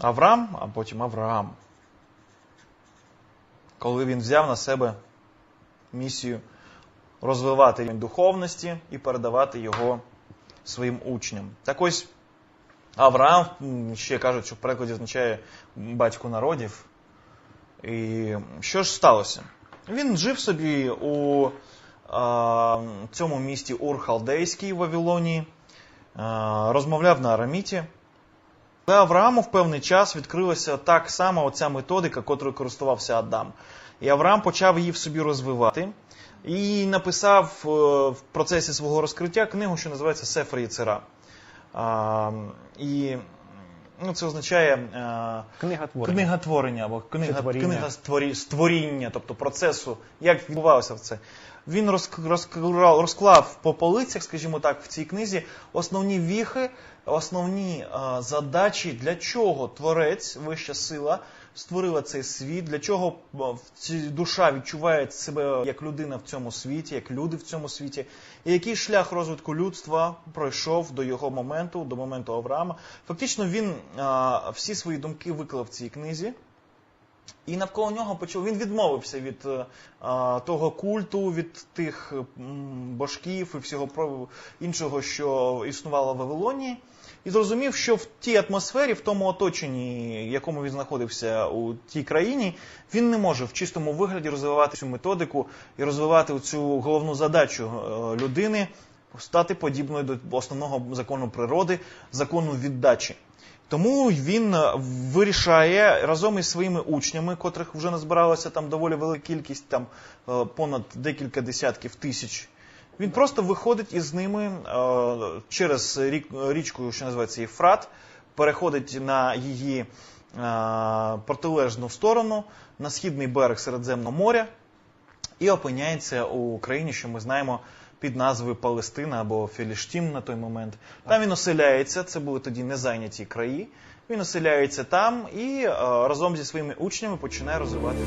Авраам, а потім Авраам. Коли він взяв на себе місію розвивати рівень духовності і передавати його своїм учням. Так ось Авраам, ще кажуть, що в перекладі означає батько народів. І що ж сталося? Він жив собі у а, цьому місті Ур-Халдейській в Вавилонії, а, розмовляв на араміті. Але Аврааму в певний час відкрилася так само оця методика, котрою користувався Адам. І Авраам почав її в собі розвивати і написав е, в процесі свого розкриття книгу, що називається Сефер Єцера. А, І ну, це означає е, Книга книготворення або книга, Чи творіння. книга створі, створіння, тобто процесу, як відбувалося це. Він розк- розклав, розклав по полицях, скажімо так, в цій книзі основні віхи, основні е, задачі, для чого творець, вища сила, створила цей світ, для чого е, душа відчуває себе як людина в цьому світі, як люди в цьому світі, і який шлях розвитку людства пройшов до його моменту, до моменту Авраама. Фактично він а, всі свої думки виклав в цій книзі. І навколо нього почав він відмовився від е, а, того культу, від тих м, божків і всього іншого, що існувало в Вавилонії, і зрозумів, що в тій атмосфері, в тому оточенні, в якому він знаходився у тій країні, він не може в чистому вигляді розвивати цю методику і розвивати цю головну задачу е, людини стати подібною до основного закону природи, закону віддачі. Тому він е, вирішає разом із своїми учнями, котрих вже назбиралося там доволі велика кількість, там е, понад декілька десятків тисяч. Він просто виходить із ними е, через річку, що називається Єфрат, переходить на її протилежну сторону, на східний берег Середземного моря, і опиняється у країні, що ми знаємо під назвою Палестина або Філіштім на той момент. Там він оселяється, це були тоді незайняті краї. Він оселяється там і е, разом зі своїми учнями починає розвивати.